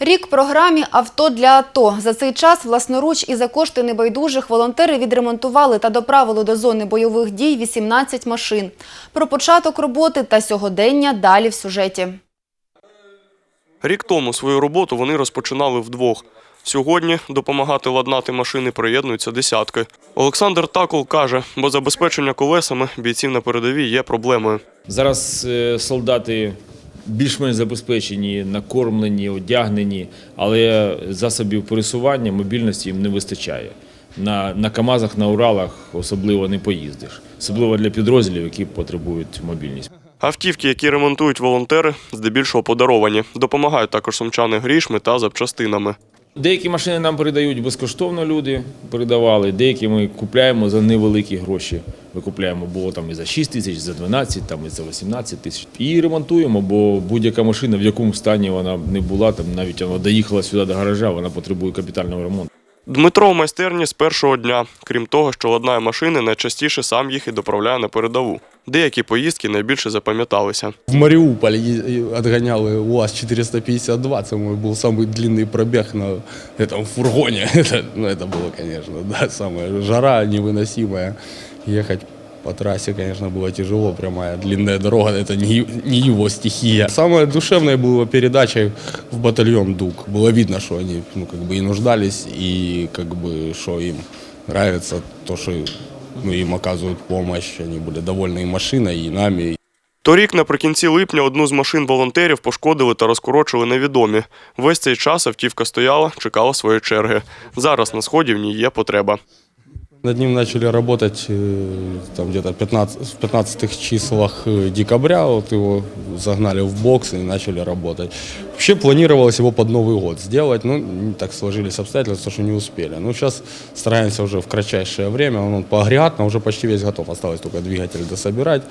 Рік програмі Авто для АТО. За цей час власноруч і за кошти небайдужих волонтери відремонтували та доправили до зони бойових дій 18 машин. Про початок роботи та сьогодення далі в сюжеті. Рік тому свою роботу вони розпочинали вдвох. Сьогодні допомагати ладнати машини приєднуються десятки. Олександр Такол каже, бо забезпечення колесами бійців на передовій є проблемою. Зараз е, солдати більш-менш забезпечені, накормлені, одягнені, але засобів пересування, мобільності їм не вистачає. На, на КАМАЗах, на Уралах особливо не поїздиш, особливо для підрозділів, які потребують мобільність. Автівки, які ремонтують волонтери, здебільшого подаровані. Допомагають також сумчани грішми та запчастинами. Деякі машини нам передають безкоштовно люди, передавали, деякі ми купляємо за невеликі гроші. Ми купляємо було там і за 6 тисяч, за 12, там і за 18 тисяч. І ремонтуємо, бо будь-яка машина, в якому стані вона не була, там навіть вона доїхала сюди до гаража, вона потребує капітального ремонту. Дмитро в майстерні з першого дня. Крім того, що ладнає машини, найчастіше сам їх і доправляє на передову. Деякі поїздки найбільше запам'яталися. В Мариуполь е- отгонял УАЗ-452, это мой был самый длинный пробег на этом фургоне. Это, ну, это было, конечно, да, самая жара невыносимая. Ехать по трассе, конечно, было тяжело, прямая длинная дорога, это не, е- не его стихия. Самое душевное было передачей в батальон ДУК. Было видно, что они ну, как бы и нуждались, и как бы, что им нравится то, что ну, им оказывают помощь. Они были довольны и машиной, и нами, Торік, наприкінці липня, одну з машин волонтерів пошкодили та розкорочили невідомі. Весь цей час автівка стояла, чекала своєї черги. Зараз на сході в ній є потреба. Над ним начали работать э, там где-то 15, в 15 числах э, декабря, вот его загнали в бокс и начали работать. Вообще планировалось его под Новый год сделать, но не так сложились обстоятельства, что не успели. Ну, сейчас стараемся уже в кратчайшее время, он, он по агрегатно уже почти весь готов, осталось только двигатель дособирать.